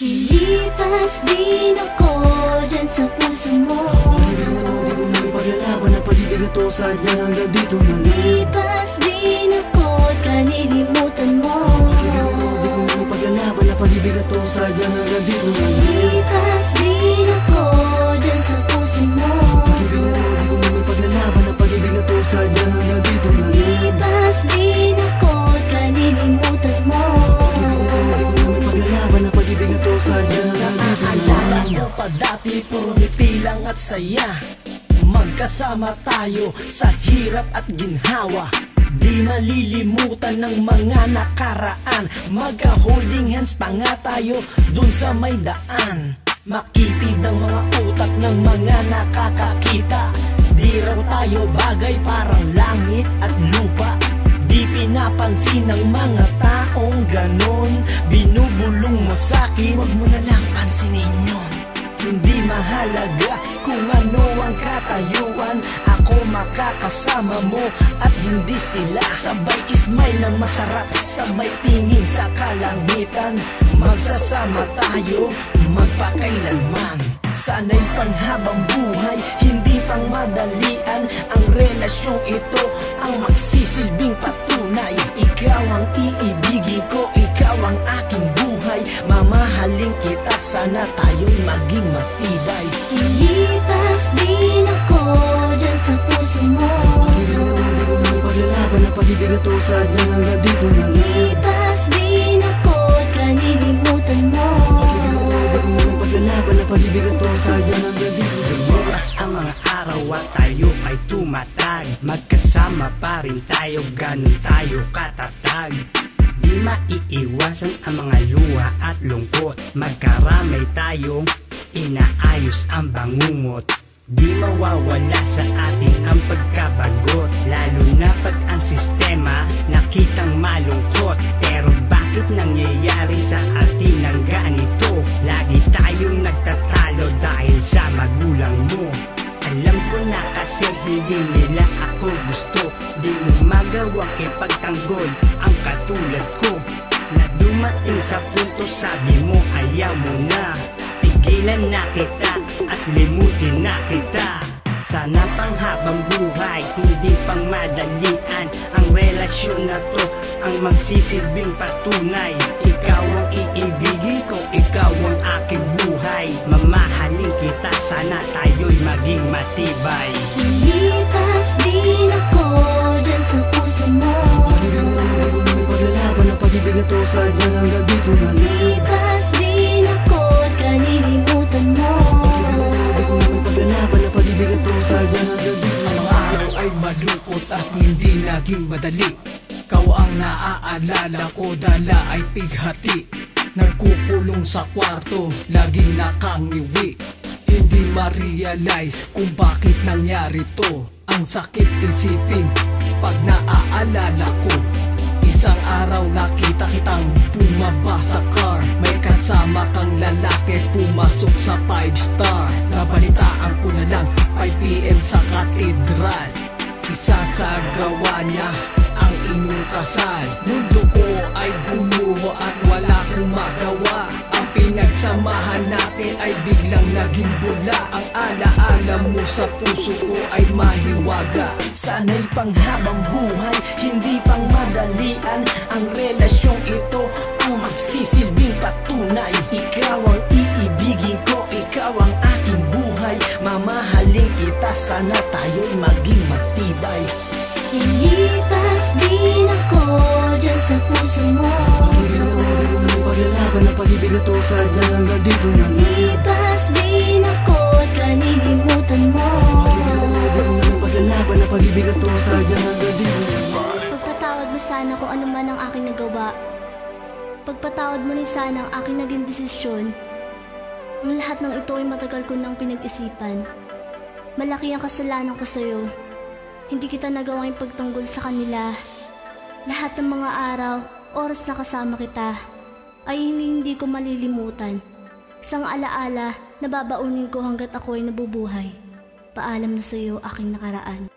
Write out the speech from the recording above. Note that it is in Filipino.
Lilipas din ako dyan sa puso mo. Di ko man paglalaban to Sadyang hanggang dito na lang. Lilipas din ako at kalilimutan mo. Di ko man paglalaban to Sadyang hanggang dito na lang. Lilipas din at saya. Magkasama tayo sa hirap at ginhawa. Di malilimutan ng mga nakaraan. Magka-holding hands pa nga tayo dun sa may daan. Makitid ang mga utak ng mga nakakakita. Di raw tayo bagay parang langit at lupa. Di pinapansin ng mga taong ganon. Binubulong mo sa'kin Huwag mo na lang pansinin yun. Hindi mahalaga kung ano ang katayuan Ako makakasama mo. At hindi sila Sabay ismail na masarap. Sabay tingin sa kalangitan Magsasama tayo magpakailanman. Sana'y panghabang Mamahalin kita Sana tayo'y maging matibay. Lilipas din ako dyan sa puso mo. Di ko man paglalaban to Sadyang hanggang dito na lang. Din ako at kalilimutan mo. Di ko man paglalaban to Sadyang hanggang dito na lang. Ang mga araw at tayo ay tumatag. Magkasama pa rin tayo, ganun tayo katatag Di maiiwasan ang mga luha at lungkot. Magkaramay tayong inaayos ang bangungot. Di mawawala sa atin ang pagkabagot. Lalo na pag ang sistema nakitang malungkot. Pero bakit nangyayari sa atin ang ganito? Lagi tayong nagtatalo dahil sa magulang mo. Alam ko na kasi hindi nila ako gusto. Di mo magawang ipagtanggol sa punto sabi mo ayaw mo na. Tigilan na kita at limutin na kita. Sana pang habang buhay, hindi pang madalian Ang relasyon na to, ang magsisilbing patunay. Ikaw ang iibigin ko, ikaw ang aking buhay. Mamahalin kita, sana tayo'y maging matibay. Lilipas ang pag-ibig na to Sadyang hanggang dito na lang. Din ako at kalilimutan mo. Di ko man paglalaban ang pag-ibig hanggang dito Ang mga araw ay malungkot at hindi naging madali. Kau ang naaalala ko, dala ay pighati. Nagkukulong sa kwarto, laging nakangiwi. Hindi ma-realize kung bakit nangyari to. Ang sakit isipin pag naaalala ko Isang araw nakita kitang bumaba sa car. May kasama kang lalaki pumasok sa 5 star. Nabalitaan ko na lang 5pm sa katedral. Isasagawa niya ang inyong kasal. Mundo ko ay gumuho at wala kong magawa pinagsamahan natin ay biglang naging bula. Ang alaala mo sa puso ko ay mahiwaga. Sana'y panghabang buhay, hindi pang madalian. Ang relasyong ito ang magsisilbing patunay. Ikaw ang iibigin ko, ikaw ang aking buhay. Mamahalin kita, sana tayo'y maging matibay. Lilipas pag-ibig na hanggang dito na Lilipas din ako at kalilimutan mo. Di ko man paglalaban ang pag-ibig na to Sadyang hanggang dito na Pagpatawad mo sana kung ano man ang aking nagawa. Pagpatawad mo rin sana ang aking naging desisyon. Ang lahat ng ito ay matagal ko nang pinag-isipan. Malaki ang kasalanan ko sa'yo. Hindi kita nagawang ipagtanggol sa kanila. Lahat ng mga araw, oras na kasama kita Ay hindi, ko malilimutan. Isang alaala na babaunin ko hanggat ako ay nabubuhay. Paalam na sa'yo aking nakaraan